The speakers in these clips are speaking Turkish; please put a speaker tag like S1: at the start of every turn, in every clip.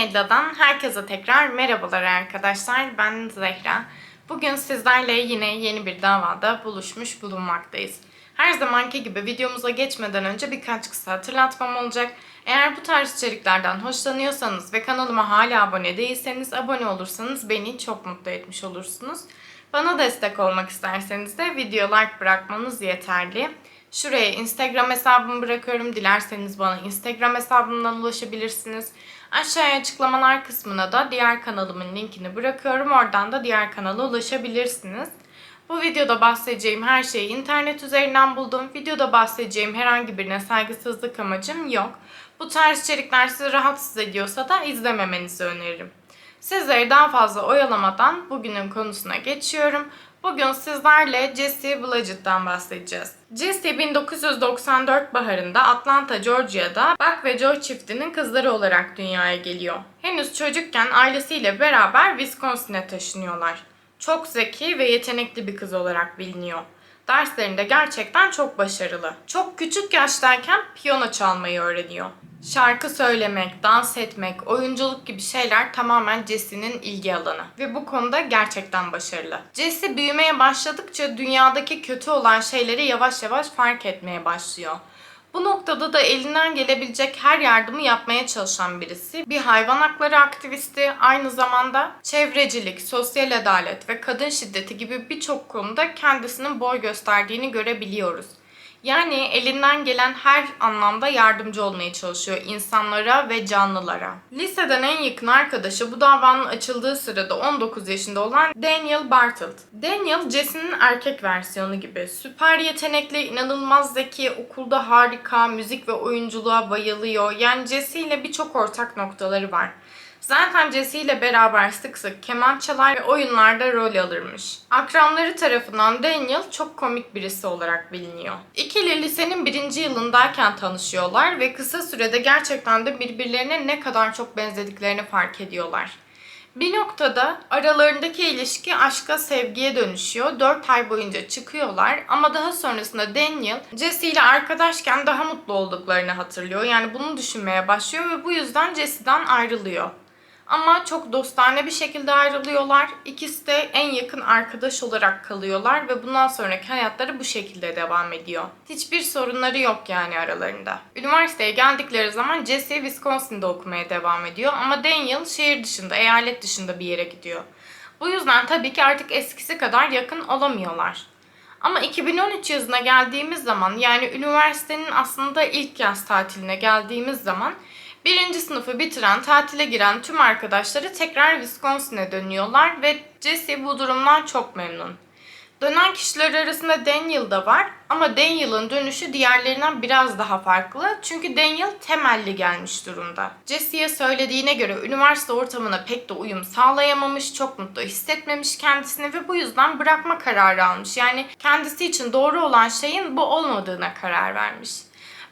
S1: Medya'dan herkese tekrar merhabalar arkadaşlar. Ben Zehra. Bugün sizlerle yine yeni bir davada buluşmuş bulunmaktayız. Her zamanki gibi videomuza geçmeden önce birkaç kısa hatırlatmam olacak. Eğer bu tarz içeriklerden hoşlanıyorsanız ve kanalıma hala abone değilseniz abone olursanız beni çok mutlu etmiş olursunuz. Bana destek olmak isterseniz de video like bırakmanız yeterli. Şuraya Instagram hesabımı bırakıyorum. Dilerseniz bana Instagram hesabımdan ulaşabilirsiniz. Aşağıya açıklamalar kısmına da diğer kanalımın linkini bırakıyorum. Oradan da diğer kanala ulaşabilirsiniz. Bu videoda bahsedeceğim her şeyi internet üzerinden buldum. Videoda bahsedeceğim herhangi birine saygısızlık amacım yok. Bu tarz içerikler sizi rahatsız ediyorsa da izlememenizi öneririm. Sizleri daha fazla oyalamadan bugünün konusuna geçiyorum. Bugün sizlerle Jesse Blodgett'tan bahsedeceğiz. Jesse 1994 baharında Atlanta, Georgia'da Buck ve Joe çiftinin kızları olarak dünyaya geliyor. Henüz çocukken ailesiyle beraber Wisconsin'e taşınıyorlar. Çok zeki ve yetenekli bir kız olarak biliniyor. Derslerinde gerçekten çok başarılı. Çok küçük yaştayken piyano çalmayı öğreniyor. Şarkı söylemek, dans etmek, oyunculuk gibi şeyler tamamen Jesse'nin ilgi alanı. Ve bu konuda gerçekten başarılı. Jesse büyümeye başladıkça dünyadaki kötü olan şeyleri yavaş yavaş fark etmeye başlıyor. Bu noktada da elinden gelebilecek her yardımı yapmaya çalışan birisi. Bir hayvan hakları aktivisti, aynı zamanda çevrecilik, sosyal adalet ve kadın şiddeti gibi birçok konuda kendisinin boy gösterdiğini görebiliyoruz. Yani elinden gelen her anlamda yardımcı olmaya çalışıyor insanlara ve canlılara. Liseden en yakın arkadaşı bu davanın açıldığı sırada 19 yaşında olan Daniel Bartlett. Daniel Jesse'nin erkek versiyonu gibi. Süper yetenekli, inanılmaz zeki, okulda harika, müzik ve oyunculuğa bayılıyor. Yani Jesse ile birçok ortak noktaları var. Zaten Jesse ile beraber sık sık keman çalar ve oyunlarda rol alırmış. Akranları tarafından Daniel çok komik birisi olarak biliniyor. İkili lisenin birinci yılındayken tanışıyorlar ve kısa sürede gerçekten de birbirlerine ne kadar çok benzediklerini fark ediyorlar. Bir noktada aralarındaki ilişki aşka sevgiye dönüşüyor. 4 ay boyunca çıkıyorlar ama daha sonrasında Daniel Jesse ile arkadaşken daha mutlu olduklarını hatırlıyor. Yani bunu düşünmeye başlıyor ve bu yüzden Jesse'den ayrılıyor. Ama çok dostane bir şekilde ayrılıyorlar. İkisi de en yakın arkadaş olarak kalıyorlar ve bundan sonraki hayatları bu şekilde devam ediyor. Hiçbir sorunları yok yani aralarında. Üniversiteye geldikleri zaman Jesse Wisconsin'de okumaya devam ediyor ama Daniel şehir dışında, eyalet dışında bir yere gidiyor. Bu yüzden tabii ki artık eskisi kadar yakın olamıyorlar. Ama 2013 yazına geldiğimiz zaman yani üniversitenin aslında ilk yaz tatiline geldiğimiz zaman Birinci sınıfı bitiren, tatile giren tüm arkadaşları tekrar Wisconsin'e dönüyorlar ve Jesse bu durumdan çok memnun. Dönen kişiler arasında Daniel da var ama Daniel'ın dönüşü diğerlerinden biraz daha farklı. Çünkü Daniel temelli gelmiş durumda. Jesse'ye söylediğine göre üniversite ortamına pek de uyum sağlayamamış, çok mutlu hissetmemiş kendisini ve bu yüzden bırakma kararı almış. Yani kendisi için doğru olan şeyin bu olmadığına karar vermiş.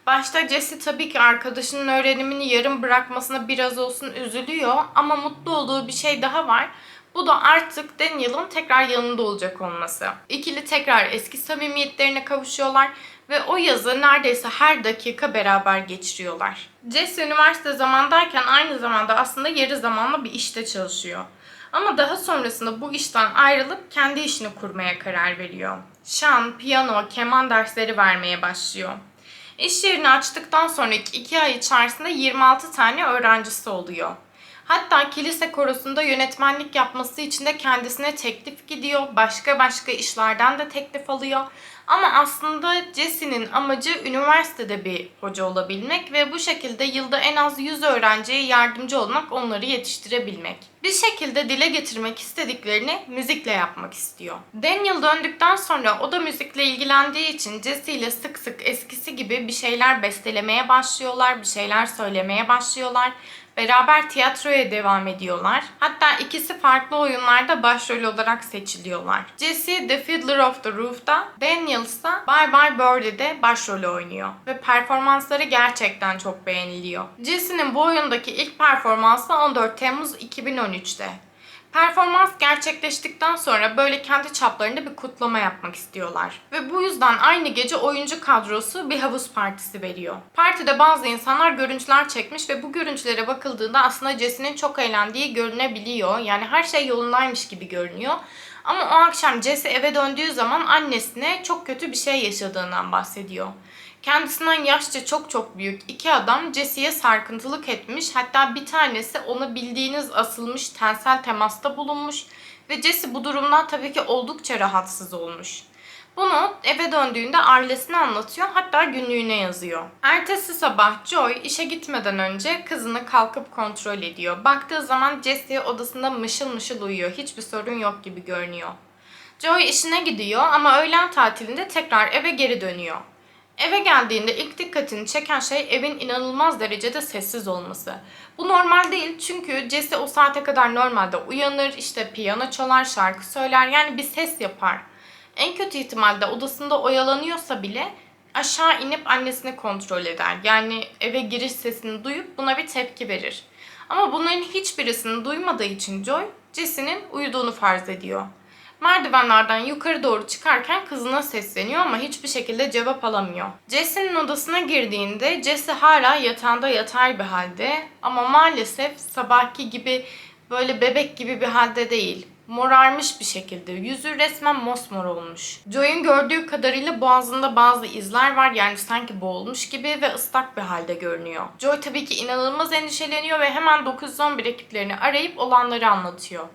S1: Başta Jesse tabii ki arkadaşının öğrenimini yarım bırakmasına biraz olsun üzülüyor ama mutlu olduğu bir şey daha var. Bu da artık Daniel'ın tekrar yanında olacak olması. İkili tekrar eski samimiyetlerine kavuşuyorlar ve o yazı neredeyse her dakika beraber geçiriyorlar. Jesse üniversite zamandayken aynı zamanda aslında yarı zamanlı bir işte çalışıyor. Ama daha sonrasında bu işten ayrılıp kendi işini kurmaya karar veriyor. Şan, piyano, keman dersleri vermeye başlıyor. İş yerini açtıktan sonraki 2 ay içerisinde 26 tane öğrencisi oluyor. Hatta kilise korosunda yönetmenlik yapması için de kendisine teklif gidiyor. Başka başka işlerden de teklif alıyor. Ama aslında Jesse'nin amacı üniversitede bir hoca olabilmek ve bu şekilde yılda en az 100 öğrenciye yardımcı olmak, onları yetiştirebilmek. Bir şekilde dile getirmek istediklerini müzikle yapmak istiyor. Daniel döndükten sonra o da müzikle ilgilendiği için Jesse ile sık sık eskisi gibi bir şeyler bestelemeye başlıyorlar, bir şeyler söylemeye başlıyorlar Beraber tiyatroya devam ediyorlar. Hatta ikisi farklı oyunlarda başrol olarak seçiliyorlar. Jesse The Fiddler of the Roof'ta, Daniel ise Bye Bye Birdie'de başrolü oynuyor. Ve performansları gerçekten çok beğeniliyor. Jesse'nin bu oyundaki ilk performansı 14 Temmuz 2013'te. Performans gerçekleştikten sonra böyle kendi çaplarında bir kutlama yapmak istiyorlar. Ve bu yüzden aynı gece oyuncu kadrosu bir havuz partisi veriyor. Partide bazı insanlar görüntüler çekmiş ve bu görüntülere bakıldığında aslında Jesse'nin çok eğlendiği görünebiliyor. Yani her şey yolundaymış gibi görünüyor. Ama o akşam Jesse eve döndüğü zaman annesine çok kötü bir şey yaşadığından bahsediyor. Kendisinden yaşça çok çok büyük iki adam Jesse'ye sarkıntılık etmiş. Hatta bir tanesi ona bildiğiniz asılmış tensel temasta bulunmuş. Ve Jesse bu durumdan tabii ki oldukça rahatsız olmuş. Bunu eve döndüğünde ailesine anlatıyor hatta günlüğüne yazıyor. Ertesi sabah Joy işe gitmeden önce kızını kalkıp kontrol ediyor. Baktığı zaman Jesse odasında mışıl mışıl uyuyor. Hiçbir sorun yok gibi görünüyor. Joy işine gidiyor ama öğlen tatilinde tekrar eve geri dönüyor. Eve geldiğinde ilk dikkatini çeken şey evin inanılmaz derecede sessiz olması. Bu normal değil çünkü Jesse o saate kadar normalde uyanır, işte piyano çalar, şarkı söyler yani bir ses yapar. En kötü ihtimalde odasında oyalanıyorsa bile aşağı inip annesini kontrol eder. Yani eve giriş sesini duyup buna bir tepki verir. Ama bunların hiçbirisini duymadığı için Joy, Jesse'nin uyuduğunu farz ediyor. Merdivenlerden yukarı doğru çıkarken kızına sesleniyor ama hiçbir şekilde cevap alamıyor. Jesse'nin odasına girdiğinde Jesse hala yatağında yatar bir halde ama maalesef sabahki gibi böyle bebek gibi bir halde değil. Morarmış bir şekilde. Yüzü resmen mosmor olmuş. Joy'un gördüğü kadarıyla boğazında bazı izler var yani sanki boğulmuş gibi ve ıslak bir halde görünüyor. Joy tabii ki inanılmaz endişeleniyor ve hemen 911 ekiplerini arayıp olanları anlatıyor.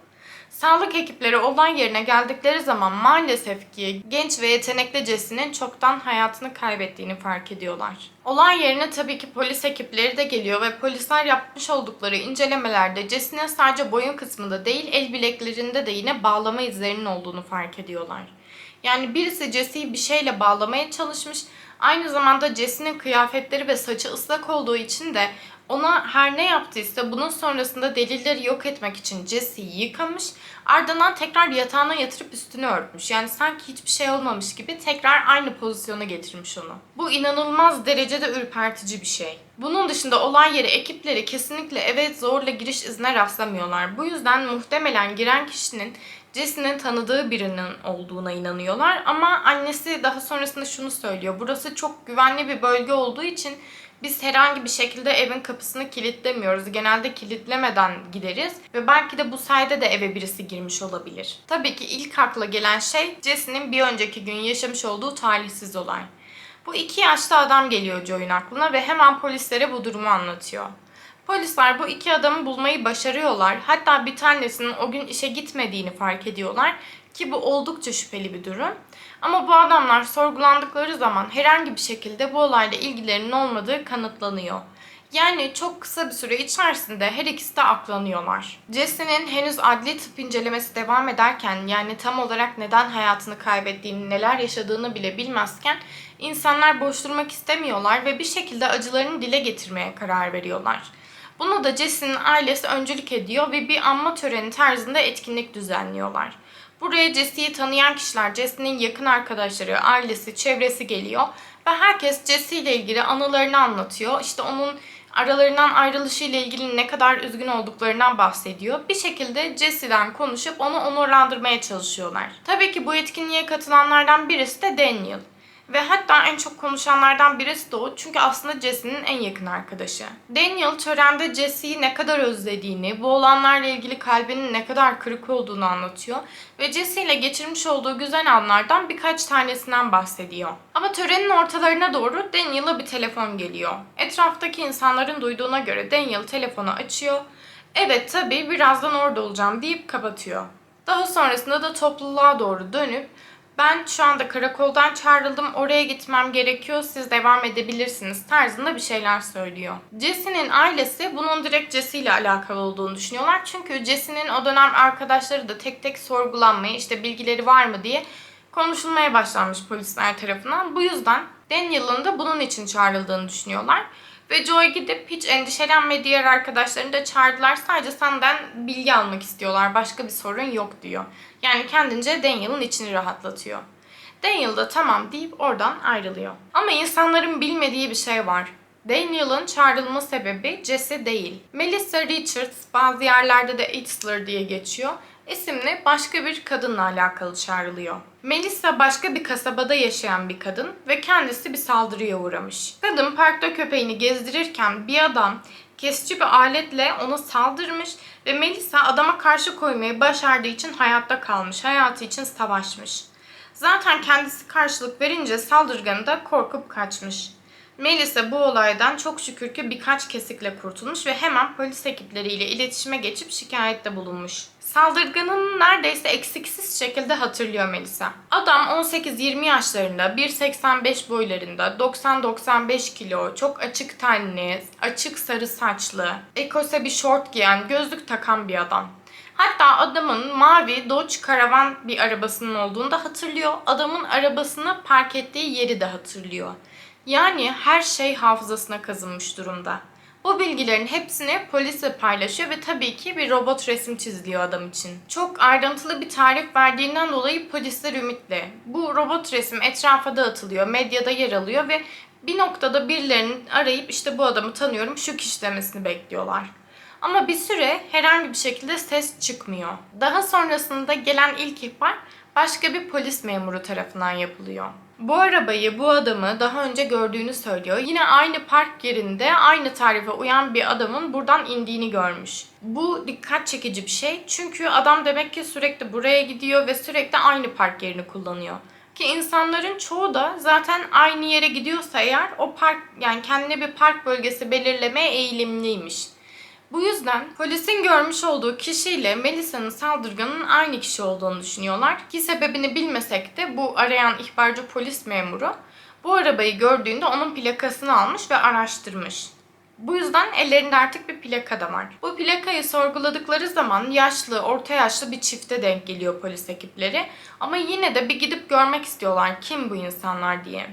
S1: Sağlık ekipleri olay yerine geldikleri zaman maalesef ki genç ve yetenekli Jesse'nin çoktan hayatını kaybettiğini fark ediyorlar. Olay yerine tabii ki polis ekipleri de geliyor ve polisler yapmış oldukları incelemelerde Jesse'nin sadece boyun kısmında değil el bileklerinde de yine bağlama izlerinin olduğunu fark ediyorlar. Yani birisi Jesse'yi bir şeyle bağlamaya çalışmış. Aynı zamanda Jesse'nin kıyafetleri ve saçı ıslak olduğu için de ona her ne yaptıysa bunun sonrasında delilleri yok etmek için Jesse'yi yıkamış. Ardından tekrar yatağına yatırıp üstünü örtmüş. Yani sanki hiçbir şey olmamış gibi tekrar aynı pozisyona getirmiş onu. Bu inanılmaz derecede ürpertici bir şey. Bunun dışında olay yeri ekipleri kesinlikle eve zorla giriş izine rastlamıyorlar. Bu yüzden muhtemelen giren kişinin Jesse'nin tanıdığı birinin olduğuna inanıyorlar. Ama annesi daha sonrasında şunu söylüyor. Burası çok güvenli bir bölge olduğu için biz herhangi bir şekilde evin kapısını kilitlemiyoruz. Genelde kilitlemeden gideriz ve belki de bu sayede de eve birisi girmiş olabilir. Tabii ki ilk akla gelen şey Jesse'nin bir önceki gün yaşamış olduğu talihsiz olay. Bu iki yaşlı adam geliyor Joy'un aklına ve hemen polislere bu durumu anlatıyor. Polisler bu iki adamı bulmayı başarıyorlar. Hatta bir tanesinin o gün işe gitmediğini fark ediyorlar ki bu oldukça şüpheli bir durum. Ama bu adamlar sorgulandıkları zaman herhangi bir şekilde bu olayla ilgilerinin olmadığı kanıtlanıyor. Yani çok kısa bir süre içerisinde her ikisi de aklanıyorlar. Jesse'nin henüz adli tıp incelemesi devam ederken yani tam olarak neden hayatını kaybettiğini, neler yaşadığını bile bilmezken insanlar boş durmak istemiyorlar ve bir şekilde acılarını dile getirmeye karar veriyorlar. Bunu da Jesse'nin ailesi öncülük ediyor ve bir anma töreni tarzında etkinlik düzenliyorlar. Buraya Jesse'yi tanıyan kişiler, Jesse'nin yakın arkadaşları, ailesi, çevresi geliyor. Ve herkes Jesse ile ilgili anılarını anlatıyor. İşte onun aralarından ayrılışı ile ilgili ne kadar üzgün olduklarından bahsediyor. Bir şekilde Jesse'den konuşup onu onurlandırmaya çalışıyorlar. Tabii ki bu etkinliğe katılanlardan birisi de Daniel. Ve hatta en çok konuşanlardan birisi de o. Çünkü aslında Jesse'nin en yakın arkadaşı. Daniel törende Jesse'yi ne kadar özlediğini, bu olanlarla ilgili kalbinin ne kadar kırık olduğunu anlatıyor. Ve Jesse ile geçirmiş olduğu güzel anlardan birkaç tanesinden bahsediyor. Ama törenin ortalarına doğru Daniel'a bir telefon geliyor. Etraftaki insanların duyduğuna göre Daniel telefonu açıyor. Evet tabii birazdan orada olacağım deyip kapatıyor. Daha sonrasında da topluluğa doğru dönüp ben şu anda karakoldan çağrıldım, oraya gitmem gerekiyor, siz devam edebilirsiniz tarzında bir şeyler söylüyor. Jesse'nin ailesi bunun direkt Jesse ile alakalı olduğunu düşünüyorlar. Çünkü Jesse'nin o dönem arkadaşları da tek tek sorgulanmaya, işte bilgileri var mı diye konuşulmaya başlanmış polisler tarafından. Bu yüzden Daniel'ın da bunun için çağrıldığını düşünüyorlar. Ve Joy gidip hiç endişelenme diğer arkadaşlarını da çağırdılar. Sadece senden bilgi almak istiyorlar. Başka bir sorun yok diyor. Yani kendince Daniel'ın içini rahatlatıyor. Daniel da tamam deyip oradan ayrılıyor. Ama insanların bilmediği bir şey var. Daniel'ın çağrılma sebebi Jesse değil. Melissa Richards, bazı yerlerde de Itzler diye geçiyor, isimli başka bir kadınla alakalı çağrılıyor. Melissa başka bir kasabada yaşayan bir kadın ve kendisi bir saldırıya uğramış. Kadın parkta köpeğini gezdirirken bir adam kesici bir aletle ona saldırmış ve Melissa adama karşı koymayı başardığı için hayatta kalmış, hayatı için savaşmış. Zaten kendisi karşılık verince saldırganı da korkup kaçmış. Melissa bu olaydan çok şükür ki birkaç kesikle kurtulmuş ve hemen polis ekipleriyle iletişime geçip şikayette bulunmuş. Saldırganın neredeyse eksiksiz şekilde hatırlıyor Melissa. Adam 18-20 yaşlarında, 1.85 boylarında, 90-95 kilo, çok açık tenli, açık sarı saçlı, ekose bir şort giyen, gözlük takan bir adam. Hatta adamın mavi Dodge Caravan bir arabasının olduğunu da hatırlıyor. Adamın arabasını park ettiği yeri de hatırlıyor. Yani her şey hafızasına kazınmış durumda. Bu bilgilerin hepsini polisle paylaşıyor ve tabii ki bir robot resim çiziliyor adam için. Çok ayrıntılı bir tarif verdiğinden dolayı polisler ümitli. Bu robot resim etrafa dağıtılıyor, medyada yer alıyor ve bir noktada birilerinin arayıp işte bu adamı tanıyorum şu kişi demesini bekliyorlar. Ama bir süre herhangi bir şekilde ses çıkmıyor. Daha sonrasında gelen ilk ihbar başka bir polis memuru tarafından yapılıyor. Bu arabayı, bu adamı daha önce gördüğünü söylüyor. Yine aynı park yerinde aynı tarife uyan bir adamın buradan indiğini görmüş. Bu dikkat çekici bir şey. Çünkü adam demek ki sürekli buraya gidiyor ve sürekli aynı park yerini kullanıyor. Ki insanların çoğu da zaten aynı yere gidiyorsa eğer o park yani kendine bir park bölgesi belirlemeye eğilimliymiş. Bu yüzden polisin görmüş olduğu kişiyle Melisa'nın saldırganın aynı kişi olduğunu düşünüyorlar. Ki sebebini bilmesek de bu arayan ihbarcı polis memuru bu arabayı gördüğünde onun plakasını almış ve araştırmış. Bu yüzden ellerinde artık bir plaka da var. Bu plakayı sorguladıkları zaman yaşlı, orta yaşlı bir çifte denk geliyor polis ekipleri. Ama yine de bir gidip görmek istiyorlar kim bu insanlar diye.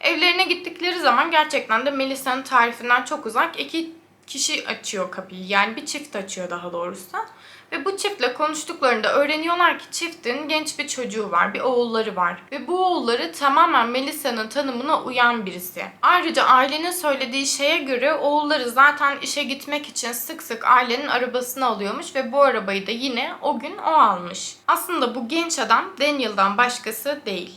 S1: Evlerine gittikleri zaman gerçekten de Melisa'nın tarifinden çok uzak iki kişi açıyor kapıyı. Yani bir çift açıyor daha doğrusu. Ve bu çiftle konuştuklarında öğreniyorlar ki çiftin genç bir çocuğu var, bir oğulları var. Ve bu oğulları tamamen Melisa'nın tanımına uyan birisi. Ayrıca ailenin söylediği şeye göre oğulları zaten işe gitmek için sık sık ailenin arabasını alıyormuş ve bu arabayı da yine o gün o almış. Aslında bu genç adam Daniel'dan başkası değil.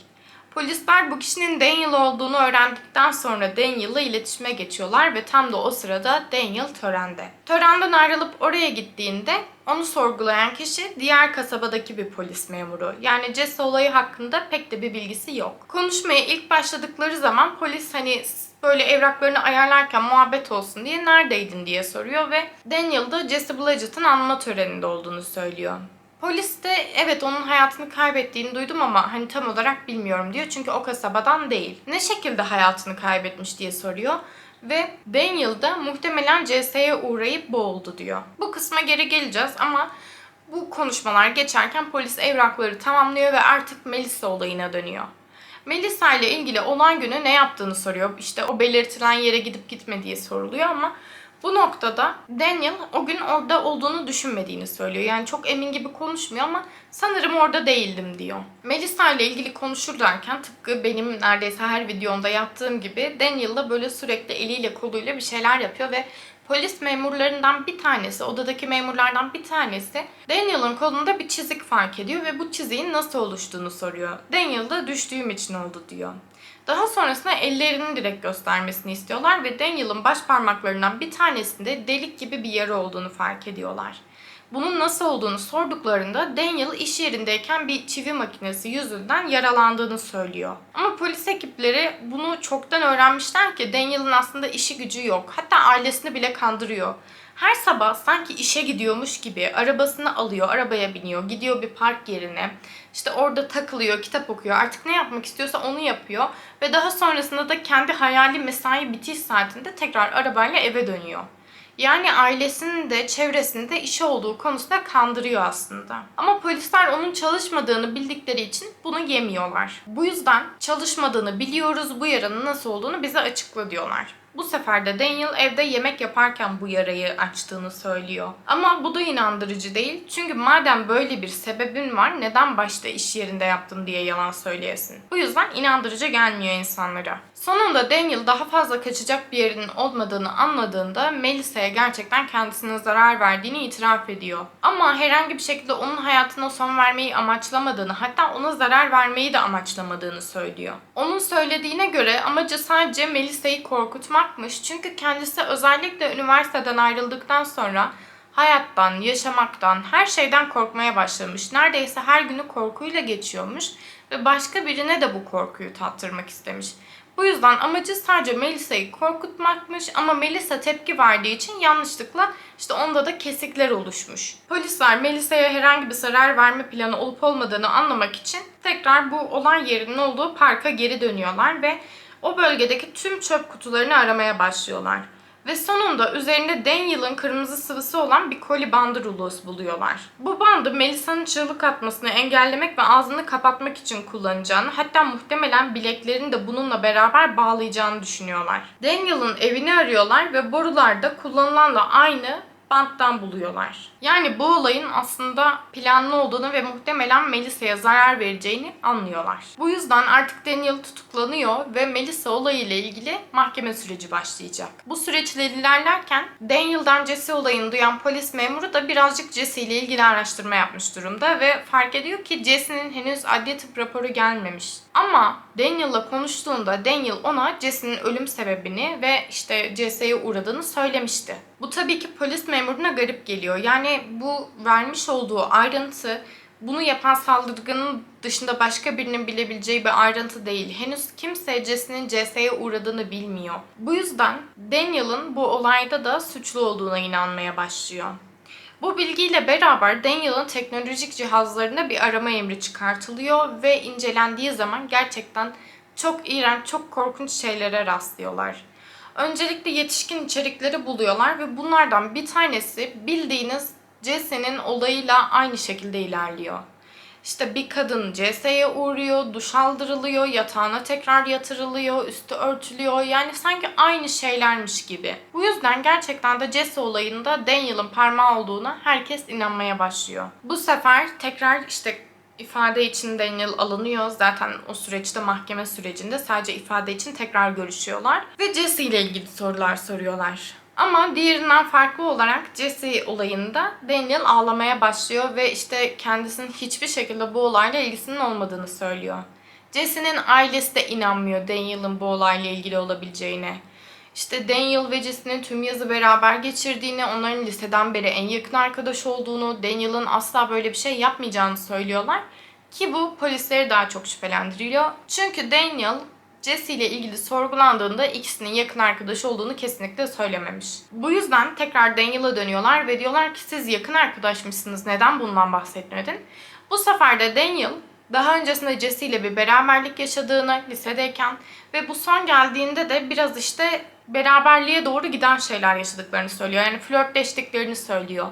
S1: Polisler bu kişinin Daniel olduğunu öğrendikten sonra Daniel'la iletişime geçiyorlar ve tam da o sırada Daniel törende. Törenden ayrılıp oraya gittiğinde onu sorgulayan kişi diğer kasabadaki bir polis memuru. Yani Jesse olayı hakkında pek de bir bilgisi yok. Konuşmaya ilk başladıkları zaman polis hani böyle evraklarını ayarlarken muhabbet olsun diye neredeydin diye soruyor ve Daniel da Jesse Blodgett'ın anma töreninde olduğunu söylüyor. Polis de evet onun hayatını kaybettiğini duydum ama hani tam olarak bilmiyorum diyor. Çünkü o kasabadan değil. Ne şekilde hayatını kaybetmiş diye soruyor. Ve Daniel da muhtemelen CS'ye uğrayıp boğuldu diyor. Bu kısma geri geleceğiz ama bu konuşmalar geçerken polis evrakları tamamlıyor ve artık Melissa olayına dönüyor. Melissa ile ilgili olan günü ne yaptığını soruyor. İşte o belirtilen yere gidip gitmediği soruluyor ama bu noktada Daniel o gün orada olduğunu düşünmediğini söylüyor. Yani çok emin gibi konuşmuyor ama sanırım orada değildim diyor. Melissa ile ilgili konuşurlarken tıpkı benim neredeyse her videomda yaptığım gibi Daniel da böyle sürekli eliyle koluyla bir şeyler yapıyor ve polis memurlarından bir tanesi, odadaki memurlardan bir tanesi Daniel'ın kolunda bir çizik fark ediyor ve bu çiziğin nasıl oluştuğunu soruyor. Daniel da düştüğüm için oldu diyor. Daha sonrasında ellerini direkt göstermesini istiyorlar ve Daniel'ın baş parmaklarından bir tanesinde delik gibi bir yara olduğunu fark ediyorlar. Bunun nasıl olduğunu sorduklarında Daniel iş yerindeyken bir çivi makinesi yüzünden yaralandığını söylüyor. Ama polis ekipleri bunu çoktan öğrenmişler ki Daniel'ın aslında işi gücü yok. Hatta ailesini bile kandırıyor. Her sabah sanki işe gidiyormuş gibi arabasını alıyor, arabaya biniyor, gidiyor bir park yerine. İşte orada takılıyor, kitap okuyor. Artık ne yapmak istiyorsa onu yapıyor. Ve daha sonrasında da kendi hayali mesai bitiş saatinde tekrar arabayla eve dönüyor. Yani ailesinin de çevresinin de işi olduğu konusunda kandırıyor aslında. Ama polisler onun çalışmadığını bildikleri için bunu yemiyorlar. Bu yüzden çalışmadığını biliyoruz, bu yaranın nasıl olduğunu bize açıkla diyorlar. Bu sefer de Daniel evde yemek yaparken bu yarayı açtığını söylüyor. Ama bu da inandırıcı değil. Çünkü madem böyle bir sebebin var neden başta iş yerinde yaptın diye yalan söyleyesin. Bu yüzden inandırıcı gelmiyor insanlara. Sonunda Daniel daha fazla kaçacak bir yerinin olmadığını anladığında Melisa'ya gerçekten kendisine zarar verdiğini itiraf ediyor. Ama herhangi bir şekilde onun hayatına son vermeyi amaçlamadığını hatta ona zarar vermeyi de amaçlamadığını söylüyor. Onun söylediğine göre amacı sadece Melisa'yı korkutmakmış. Çünkü kendisi özellikle üniversiteden ayrıldıktan sonra hayattan, yaşamaktan, her şeyden korkmaya başlamış. Neredeyse her günü korkuyla geçiyormuş ve başka birine de bu korkuyu tattırmak istemiş. Bu yüzden amacı sadece Melisa'yı korkutmakmış ama Melisa tepki verdiği için yanlışlıkla işte onda da kesikler oluşmuş. Polisler Melisa'ya herhangi bir zarar verme planı olup olmadığını anlamak için tekrar bu olay yerinin olduğu parka geri dönüyorlar ve o bölgedeki tüm çöp kutularını aramaya başlıyorlar. Ve sonunda üzerinde Daniel'ın kırmızı sıvısı olan bir koli bandı rulosu buluyorlar. Bu bandı Melisa'nın çığlık atmasını engellemek ve ağzını kapatmak için kullanacağını hatta muhtemelen bileklerini de bununla beraber bağlayacağını düşünüyorlar. Daniel'ın evini arıyorlar ve borularda kullanılanla aynı banttan buluyorlar. Yani bu olayın aslında planlı olduğunu ve muhtemelen Melisa'ya zarar vereceğini anlıyorlar. Bu yüzden artık Daniel tutuklanıyor ve Melisa olayıyla ilgili mahkeme süreci başlayacak. Bu süreçler ilerlerken Daniel'dan Jesse olayını duyan polis memuru da birazcık Jesse ile ilgili araştırma yapmış durumda ve fark ediyor ki Jesse'nin henüz adli tıp raporu gelmemiş. Ama Daniel'la konuştuğunda Daniel ona Jesse'nin ölüm sebebini ve işte Jesse'ye uğradığını söylemişti. Bu tabii ki polis memuruna garip geliyor. Yani bu vermiş olduğu ayrıntı bunu yapan saldırganın dışında başka birinin bilebileceği bir ayrıntı değil. Henüz kimse Jesse'nin CS'ye uğradığını bilmiyor. Bu yüzden Daniel'ın bu olayda da suçlu olduğuna inanmaya başlıyor. Bu bilgiyle beraber Daniel'ın teknolojik cihazlarına bir arama emri çıkartılıyor ve incelendiği zaman gerçekten çok iğrenç, çok korkunç şeylere rastlıyorlar. Öncelikle yetişkin içerikleri buluyorlar ve bunlardan bir tanesi bildiğiniz Jesse'nin olayıyla aynı şekilde ilerliyor. İşte bir kadın CS'ye uğruyor, duş aldırılıyor, yatağına tekrar yatırılıyor, üstü örtülüyor. Yani sanki aynı şeylermiş gibi. Bu yüzden gerçekten de Jesse olayında Daniel'ın parmağı olduğuna herkes inanmaya başlıyor. Bu sefer tekrar işte ifade için Daniel alınıyor. Zaten o süreçte mahkeme sürecinde sadece ifade için tekrar görüşüyorlar. Ve Jesse ile ilgili sorular soruyorlar. Ama diğerinden farklı olarak Jesse olayında Daniel ağlamaya başlıyor ve işte kendisinin hiçbir şekilde bu olayla ilgisinin olmadığını söylüyor. Jesse'nin ailesi de inanmıyor Daniel'ın bu olayla ilgili olabileceğine. İşte Daniel ve Jesse'nin tüm yazı beraber geçirdiğini, onların liseden beri en yakın arkadaş olduğunu, Daniel'ın asla böyle bir şey yapmayacağını söylüyorlar. Ki bu polisleri daha çok şüphelendiriyor. Çünkü Daniel Jesse ile ilgili sorgulandığında ikisinin yakın arkadaş olduğunu kesinlikle söylememiş. Bu yüzden tekrar Daniel'a dönüyorlar ve diyorlar ki siz yakın arkadaşmışsınız neden bundan bahsetmedin? Bu sefer de Daniel daha öncesinde Jesse ile bir beraberlik yaşadığını lisedeyken ve bu son geldiğinde de biraz işte beraberliğe doğru giden şeyler yaşadıklarını söylüyor. Yani flörtleştiklerini söylüyor.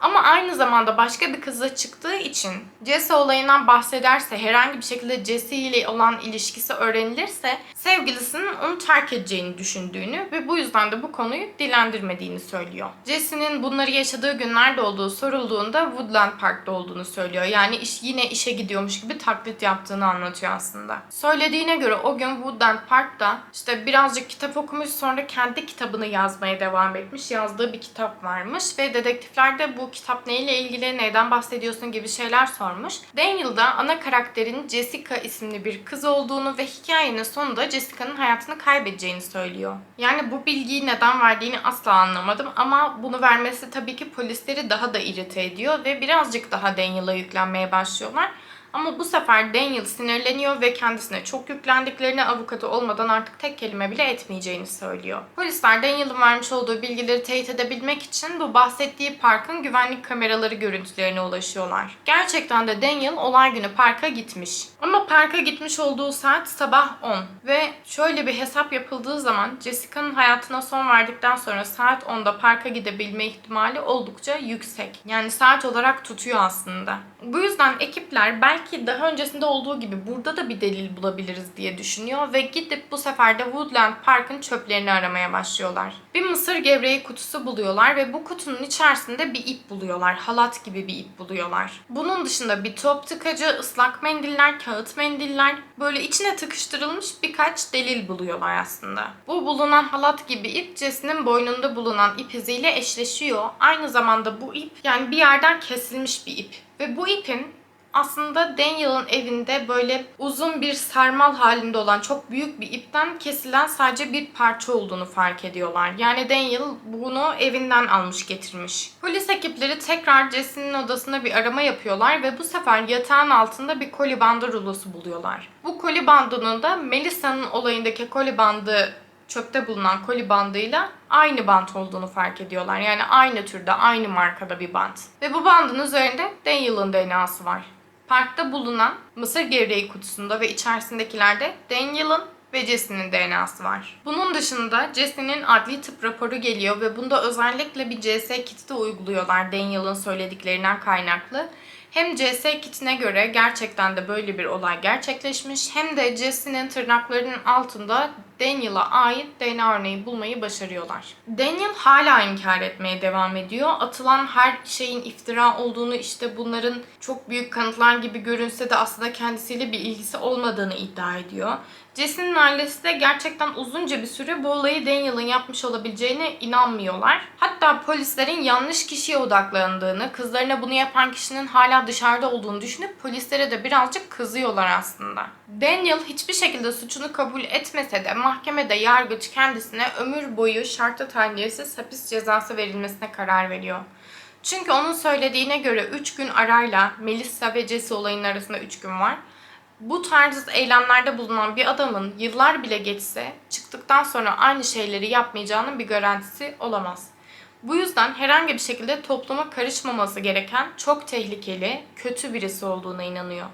S1: Ama aynı zamanda başka bir kızla çıktığı için Jesse olayından bahsederse, herhangi bir şekilde Jesse ile olan ilişkisi öğrenilirse sevgilisinin onu terk edeceğini düşündüğünü ve bu yüzden de bu konuyu dilendirmediğini söylüyor. Jesse'nin bunları yaşadığı günlerde olduğu sorulduğunda Woodland Park'ta olduğunu söylüyor. Yani iş, yine işe gidiyormuş gibi taklit yaptığını anlatıyor aslında. Söylediğine göre o gün Woodland Park'ta işte birazcık kitap okumuş sonra kendi kitabını yazmaya devam etmiş. Yazdığı bir kitap varmış ve dedektifler de bu kitap neyle ilgili, neyden bahsediyorsun gibi şeyler sormuş. Daniel da ana karakterin Jessica isimli bir kız olduğunu ve hikayenin sonunda Jessica'nın hayatını kaybedeceğini söylüyor. Yani bu bilgiyi neden verdiğini asla anlamadım ama bunu vermesi tabii ki polisleri daha da irite ediyor ve birazcık daha Daniel'a yüklenmeye başlıyorlar. Ama bu sefer Daniel sinirleniyor ve kendisine çok yüklendiklerini avukatı olmadan artık tek kelime bile etmeyeceğini söylüyor. Polisler Daniel'ın vermiş olduğu bilgileri teyit edebilmek için bu bahsettiği parkın güvenlik kameraları görüntülerine ulaşıyorlar. Gerçekten de Daniel olay günü parka gitmiş. Ama parka gitmiş olduğu saat sabah 10 ve şöyle bir hesap yapıldığı zaman Jessica'nın hayatına son verdikten sonra saat 10'da parka gidebilme ihtimali oldukça yüksek. Yani saat olarak tutuyor aslında. Bu yüzden ekipler belki belki daha öncesinde olduğu gibi burada da bir delil bulabiliriz diye düşünüyor ve gidip bu sefer de Woodland Park'ın çöplerini aramaya başlıyorlar. Bir mısır gevreği kutusu buluyorlar ve bu kutunun içerisinde bir ip buluyorlar. Halat gibi bir ip buluyorlar. Bunun dışında bir top tıkacı, ıslak mendiller, kağıt mendiller, böyle içine tıkıştırılmış birkaç delil buluyorlar aslında. Bu bulunan halat gibi ip Jesse'nin boynunda bulunan ip iziyle eşleşiyor. Aynı zamanda bu ip yani bir yerden kesilmiş bir ip. Ve bu ipin aslında Daniel'ın evinde böyle uzun bir sarmal halinde olan çok büyük bir ipten kesilen sadece bir parça olduğunu fark ediyorlar. Yani Daniel bunu evinden almış getirmiş. Polis ekipleri tekrar Jesse'nin odasında bir arama yapıyorlar ve bu sefer yatağın altında bir koli rulosu buluyorlar. Bu koli da Melissa'nın olayındaki koli çöpte bulunan koli bandıyla aynı bant olduğunu fark ediyorlar. Yani aynı türde, aynı markada bir bant. Ve bu bandın üzerinde Daniel'ın DNA'sı var. Parkta bulunan mısır gevreği kutusunda ve içerisindekilerde Daniel'ın ve Jesse'nin DNA'sı var. Bunun dışında Jesse'nin adli tıp raporu geliyor ve bunda özellikle bir CS kiti de uyguluyorlar Daniel'ın söylediklerinden kaynaklı. Hem CS kitine göre gerçekten de böyle bir olay gerçekleşmiş hem de Jesse'nin tırnaklarının altında Daniel'a ait DNA örneği bulmayı başarıyorlar. Daniel hala inkar etmeye devam ediyor. Atılan her şeyin iftira olduğunu işte bunların çok büyük kanıtlar gibi görünse de aslında kendisiyle bir ilgisi olmadığını iddia ediyor. Jesse'nin ailesi de gerçekten uzunca bir süre bu olayı Daniel'ın yapmış olabileceğine inanmıyorlar. Hatta polislerin yanlış kişiye odaklandığını, kızlarına bunu yapan kişinin hala dışarıda olduğunu düşünüp polislere de birazcık kızıyorlar aslında. Daniel hiçbir şekilde suçunu kabul etmese de mahkemede yargıç kendisine ömür boyu şartlı tahliyesiz hapis cezası verilmesine karar veriyor. Çünkü onun söylediğine göre 3 gün arayla Melissa ve Jesse olayının arasında 3 gün var. Bu tarz eylemlerde bulunan bir adamın yıllar bile geçse çıktıktan sonra aynı şeyleri yapmayacağının bir garantisi olamaz. Bu yüzden herhangi bir şekilde topluma karışmaması gereken çok tehlikeli, kötü birisi olduğuna inanıyor.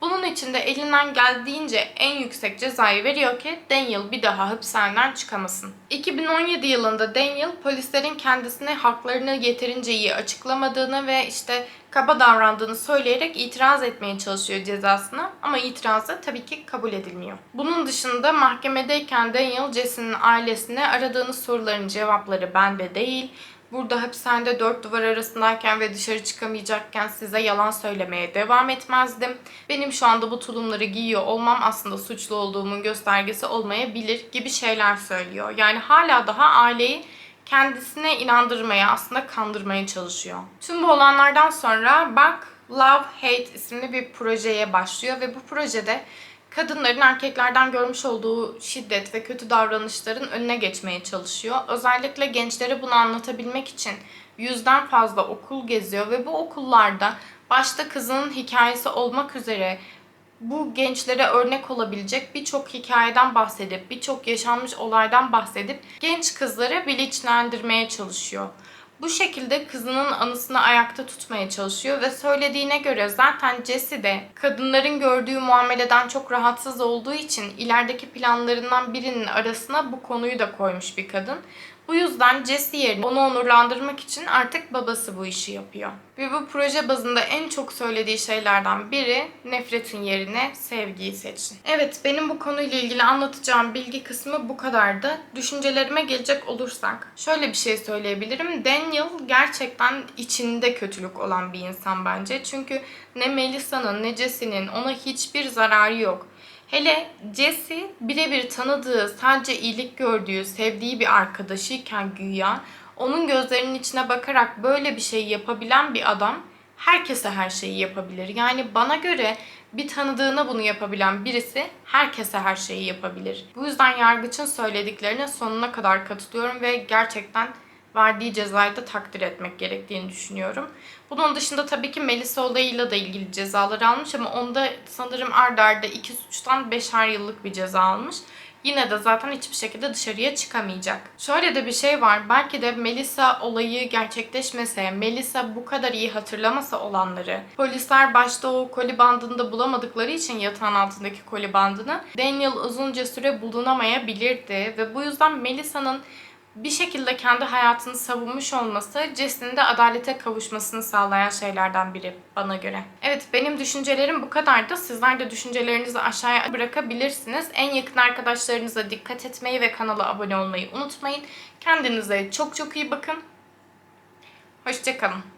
S1: Bunun için de elinden geldiğince en yüksek cezayı veriyor ki Daniel bir daha hapishaneden çıkamasın. 2017 yılında Daniel polislerin kendisine haklarını yeterince iyi açıklamadığını ve işte kaba davrandığını söyleyerek itiraz etmeye çalışıyor cezasına ama itirazı tabii ki kabul edilmiyor. Bunun dışında mahkemedeyken Daniel Jesse'nin ailesine aradığınız soruların cevapları bende değil, Burada hapishanede dört duvar arasındayken ve dışarı çıkamayacakken size yalan söylemeye devam etmezdim. Benim şu anda bu tulumları giyiyor olmam aslında suçlu olduğumun göstergesi olmayabilir gibi şeyler söylüyor. Yani hala daha aileyi kendisine inandırmaya, aslında kandırmaya çalışıyor. Tüm bu olanlardan sonra Bak Love Hate isimli bir projeye başlıyor ve bu projede kadınların erkeklerden görmüş olduğu şiddet ve kötü davranışların önüne geçmeye çalışıyor. Özellikle gençlere bunu anlatabilmek için yüzden fazla okul geziyor ve bu okullarda başta kızının hikayesi olmak üzere bu gençlere örnek olabilecek birçok hikayeden bahsedip, birçok yaşanmış olaydan bahsedip genç kızları bilinçlendirmeye çalışıyor. Bu şekilde kızının anısını ayakta tutmaya çalışıyor ve söylediğine göre zaten Jesse de kadınların gördüğü muameleden çok rahatsız olduğu için ilerideki planlarından birinin arasına bu konuyu da koymuş bir kadın. Bu yüzden Jesse yerine onu onurlandırmak için artık babası bu işi yapıyor. Ve bu proje bazında en çok söylediği şeylerden biri nefretin yerine sevgiyi seçin. Evet benim bu konuyla ilgili anlatacağım bilgi kısmı bu kadardı. Düşüncelerime gelecek olursak şöyle bir şey söyleyebilirim. Daniel gerçekten içinde kötülük olan bir insan bence. Çünkü ne Melissa'nın ne Jesse'nin ona hiçbir zararı yok. Hele Jesse birebir tanıdığı, sadece iyilik gördüğü, sevdiği bir arkadaşıyken güya onun gözlerinin içine bakarak böyle bir şey yapabilen bir adam herkese her şeyi yapabilir. Yani bana göre bir tanıdığına bunu yapabilen birisi herkese her şeyi yapabilir. Bu yüzden yargıçın söylediklerine sonuna kadar katılıyorum ve gerçekten verdiği cezayı da takdir etmek gerektiğini düşünüyorum. Bunun dışında tabii ki Melisa olayıyla da ilgili cezalar almış ama onda sanırım ardarda arda iki suçtan beşer yıllık bir ceza almış. Yine de zaten hiçbir şekilde dışarıya çıkamayacak. Şöyle de bir şey var. Belki de Melisa olayı gerçekleşmese, Melisa bu kadar iyi hatırlamasa olanları, polisler başta o koli bandını bulamadıkları için yatağın altındaki koli bandını Daniel uzunca süre bulunamayabilirdi ve bu yüzden Melisa'nın bir şekilde kendi hayatını savunmuş olması Jesse'nin de adalete kavuşmasını sağlayan şeylerden biri bana göre. Evet benim düşüncelerim bu kadardı. Sizler de düşüncelerinizi aşağıya bırakabilirsiniz. En yakın arkadaşlarınıza dikkat etmeyi ve kanala abone olmayı unutmayın. Kendinize çok çok iyi bakın. Hoşçakalın.